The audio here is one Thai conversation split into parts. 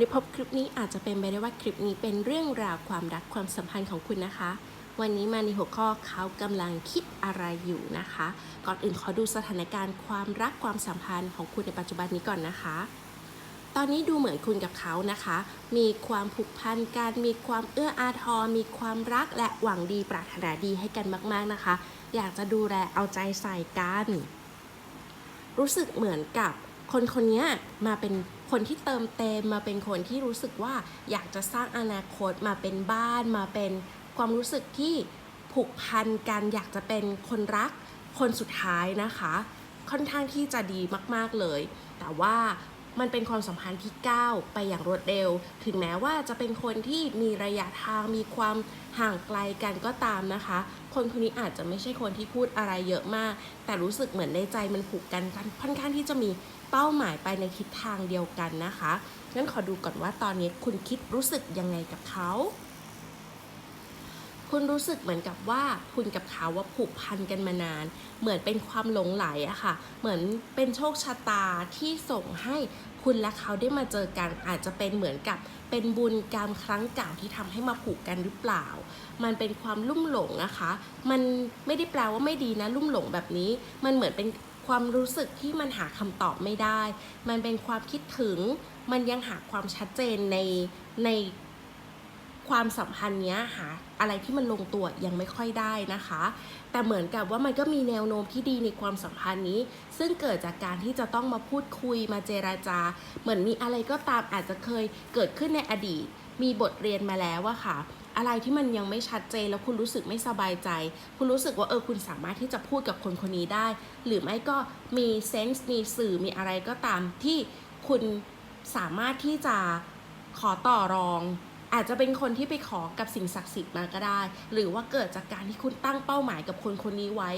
ได้พบคลิปนี้อาจจะเป็นไปได้ว่าคลิปนี้เป็นเรื่องราวความรักความสัมพันธ์ของคุณนะคะ วันนี้มาในหัวข้อเขากำลังคิดอะไรอยู่นะคะ ก่อนอื่นขอดูสถานการณ์ความรักความสัมพันธ์ของคุณในปัจจุบันนี้ก่อนนะคะ ตอนนี้ดูเหมือนคุณกับเขานะคะ มีความผูกพันกันมีความเอื้ออาทรมีความรักและหวังดีปรารถนาดีให้กันมาก ๆนะคะ อยากจะดูแลเอาใจใส่กัน รู้สึกเหมือนกับคนคนนี้มาเป็น คนที่เติมเต็มมาเป็นคนที่รู้สึกว่าอยากจะสร้างอนาคตมาเป็นบ้านมาเป็นความรู้สึกที่ผูกพันกันอยากจะเป็นคนรักคนสุดท้ายนะคะ ค่อนข้างที่จะดีมาก ๆเลย แต่ว่า มันเป็นความสัมพันธ์ที่ก้าวไปอย่างรวดเร็ว ถึงแม้ว่าจะเป็นคนที่มีระยะทางมีความห่างไกลกันก็ตามนะคะ คนคนนี้อาจจะไม่ใช่คนที่พูดอะไรเยอะมาก แต่รู้สึกเหมือนในใจมันผูกกันค่อนข้างที่จะมีเป้าหมายไปในทิศทางเดียวกันนะคะงั้นขอดูก่อนว่าตอนนี้คุณคิดรู้สึกยังไงกับเขาคุณรู้สึกเหมือนกับว่าคุณกับเขาว่าผูกพันกันมานาน เหมือนเป็นความหลงไหลอะค่ะ เหมือนเป็นโชคชะตาที่ส่งให้ คุณและเขาได้มาเจอกันอาจจะเป็นเหมือนกับเป็นบุญกรรมครั้งเก่าที่ทำให้มาผูกกันหรือเปล่า มันเป็นความลุ่มหลงนะคะ มันไม่ได้แปลว่าไม่ดีนะ ลุ่มหลงแบบนี้ มันเหมือนเป็นความรู้สึกที่มันหาคำตอบไม่ได้ มันเป็นความคิดถึง มันยังหาความชัดเจนในใน ความสัมพันธ์เนี้ยหาอะไรที่มันลงตัวยังไม่ค่อยได้นะคะ แต่เหมือนกับว่ามันก็มีแนวโน้มที่ดีในความสัมพันธ์นี้ ซึ่งเกิดจากการที่จะต้องมาพูดคุยมาเจราจา เหมือนมีอะไรก็ตามอาจจะเคยเกิดขึ้นในอดีต มีบทเรียนมาแล้วอะค่ะ อะไรที่มันยังไม่ชัดเจนแล้วคุณรู้สึกไม่สบายใจ คุณรู้สึกว่าเออคุณสามารถที่จะพูดกับคนคนนี้ได้ หรือไม่ก็มีเซนส์มีสื่อมีอะไรก็ตามที่คุณสามารถที่จะขอต่อรอง อาจจะเป็นคนที่ไปขอกับสิ่งศักดิ์สิทธิ์มาก็ได้ หรือว่าเกิดจากการที่คุณตั้งเป้าหมายกับคนคนนี้ไว้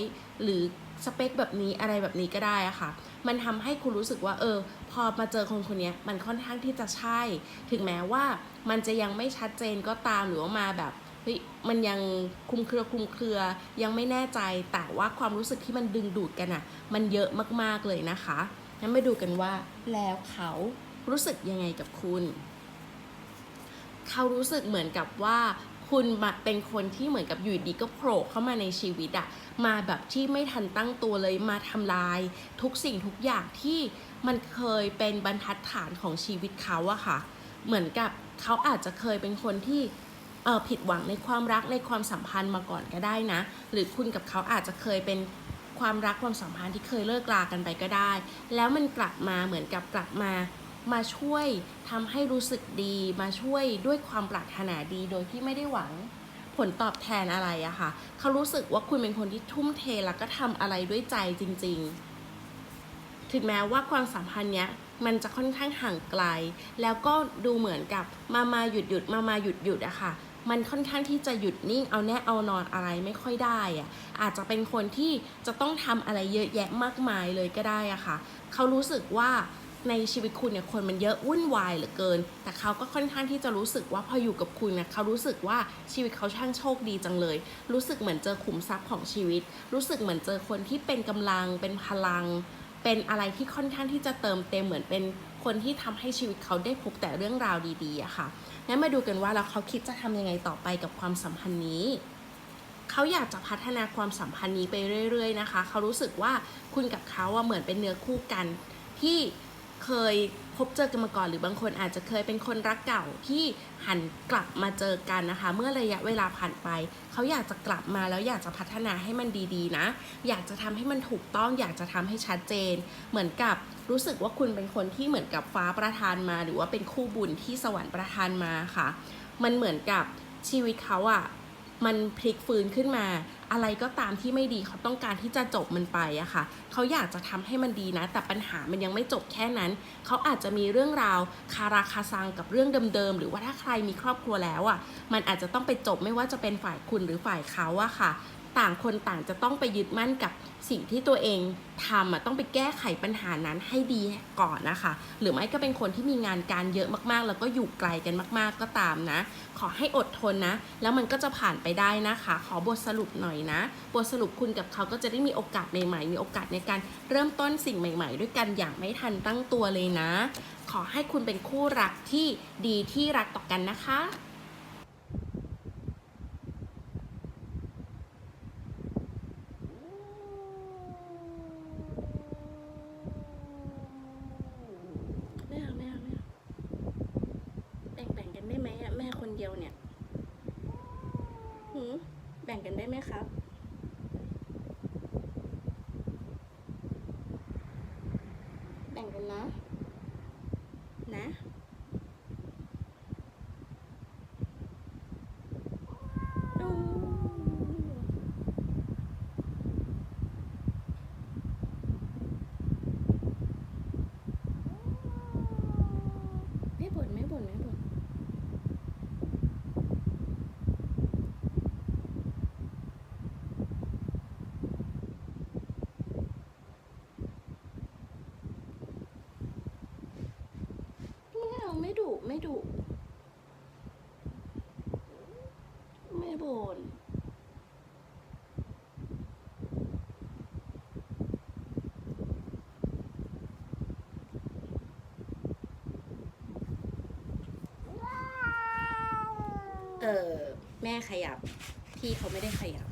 หรือสเปคแบบนี้อะไรแบบนี้ก็ได้อะค่ะ มันทำให้คุณรู้สึกว่าเออ พอมาเจอคนคนนี้มันค่อนข้างที่จะใช่ ถึงแม้ว่ามันจะยังไม่ชัดเจนก็ตามหรือว่ามาแบบเฮ้ยมันยังคลุมเครือคลุมเครือยังไม่แน่ใจแต่ว่าความรู้สึกที่มันดึงดูดกันอะมันเยอะมากๆเลยนะคะงั้นมาดูกันว่าแล้วเขารู้สึกยังไงกับคุณ เขารู้สึกเหมือนกับว่าคุณเป็นคนที่เหมือนกับอยู่ดีก็โผล่เข้ามาในชีวิตอะมาแบบที่ไม่ทันตั้งตัวเลยมาทำลาย ทุกสิ่งทุกอย่างที่มันเคยเป็นบรรทัดฐานของชีวิตเขาอะค่ะ เหมือนกับเขาอาจจะเคยเป็นคนที่เออผิดหวังในความรักในความสัมพันธ์มาก่อนก็ได้นะ หรือคุณกับเขาอาจจะเคยเป็นความรักความสัมพันธ์ที่เคยเลิกลากันไปก็ได้ แล้วมันกลับมาเหมือนกับกลับมา มาช่วยทำให้รู้สึกดี มาช่วยด้วยความปรารถนาดีโดยที่ไม่ได้หวังผลตอบแทนอะไรอะค่ะ เขารู้สึกว่าคุณเป็นคนที่ทุ่มเทแล้วก็ทำอะไรด้วยใจจริง ๆ ถึงแม้ว่าความสัมพันธ์เนี้ยมันจะค่อนข้างห่างไกล แล้วก็ดูเหมือนกับมามาหยุดหยุดมามาหยุดหยุดอะค่ะ มันค่อนข้างที่จะหยุดนิ่งเอาแน่เอานอนอะไรไม่ค่อยได้อะอาจจะเป็นคนที่จะต้องทำอะไรเยอะแยะมากมายเลยก็ได้อะค่ะ เขารู้สึกว่า ในชีวิตคุณเนี่ยคนมันเยอะวุ่นวายเหลือเกิน แต่เขาก็ค่อนข้างที่จะรู้สึกว่าพออยู่กับคุณเนี่ยเขารู้สึกว่าชีวิตเขาช่างโชคดีจังเลย รู้สึกเหมือนเจอขุมทรัพย์ของชีวิต รู้สึกเหมือนเจอคนที่เป็นกำลัง เป็นพลัง เป็นอะไรที่ค่อนข้างที่จะเติมเต็มเหมือนเป็นคนที่ทำให้ชีวิตเขาได้พบแต่เรื่องราวดีๆอะค่ะงั้นมาดูกันว่าแล้วเขาคิดจะทำยังไงต่อไปกับความสัมพันธ์นี้เขาอยากจะพัฒนาความสัมพันธ์นี้ไปเรื่อย ๆ นะคะ เขารู้สึกว่าคุณกับเขาอะเหมือนเป็นเนื้อคู่กันที่ เคยพบเจอกันมาก่อนหรือบางคนอาจจะเคยเป็นคนรักเก่าที่หันกลับมาเจอกันนะคะ เมื่อระยะเวลาผ่านไป เขาอยากจะกลับมาแล้วอยากจะพัฒนาให้มันดีๆนะ อยากจะทำให้มันถูกต้อง อยากจะทำให้ชัดเจน เหมือนกับรู้สึกว่าคุณเป็นคนที่เหมือนกับฟ้าประทานมา หรือว่าเป็นคู่บุญที่สวรรค์ประทานมาค่ะ มันเหมือนกับชีวิตเขาอะ มันพลิกฟื้นขึ้นมา อะไรก็ตามที่ไม่ดีเขาต้องการที่จะจบมันไปอะค่ะ เขาอยากจะทำให้มันดีนะ แต่ปัญหามันยังไม่จบแค่นั้น เขาอาจจะมีเรื่องราวคาราคาซังกับเรื่องเดิมๆ หรือว่าถ้าใครมีครอบครัวแล้วอะมันอาจจะต้องไปจบไม่ว่าจะเป็นฝ่ายคุณหรือฝ่ายเขาอะค่ะ ต่างคนต่างจะต้องไปยึดมั่นกับสิ่งที่ตัวเองทำอะต้องไปแก้ไขปัญหานั้นให้ดีก่อนนะคะ หรือไม่ก็เป็นคนที่มีงานการเยอะมากๆ แล้วก็อยู่ไกลกันมาก ๆก็ตามนะ ขอให้อดทนนะ แล้วมันก็จะผ่านไปได้นะคะ ขอบทสรุปหน่อยนะ บทสรุปคุณกับเขาก็จะได้มีโอกาสใหม่ๆ มีโอกาสในการเริ่มต้นสิ่งใหม่ ๆ ด้วยกันอย่างไม่ทันตั้งตัวเลยนะ ขอให้คุณเป็นคู่รักที่ดีที่รักต่อกันนะคะ แบ่งกันได้ไหมครับ ไม่ดุไม่บน่นเออแม่ขยับ พี่เขาไม่ได้ขยับ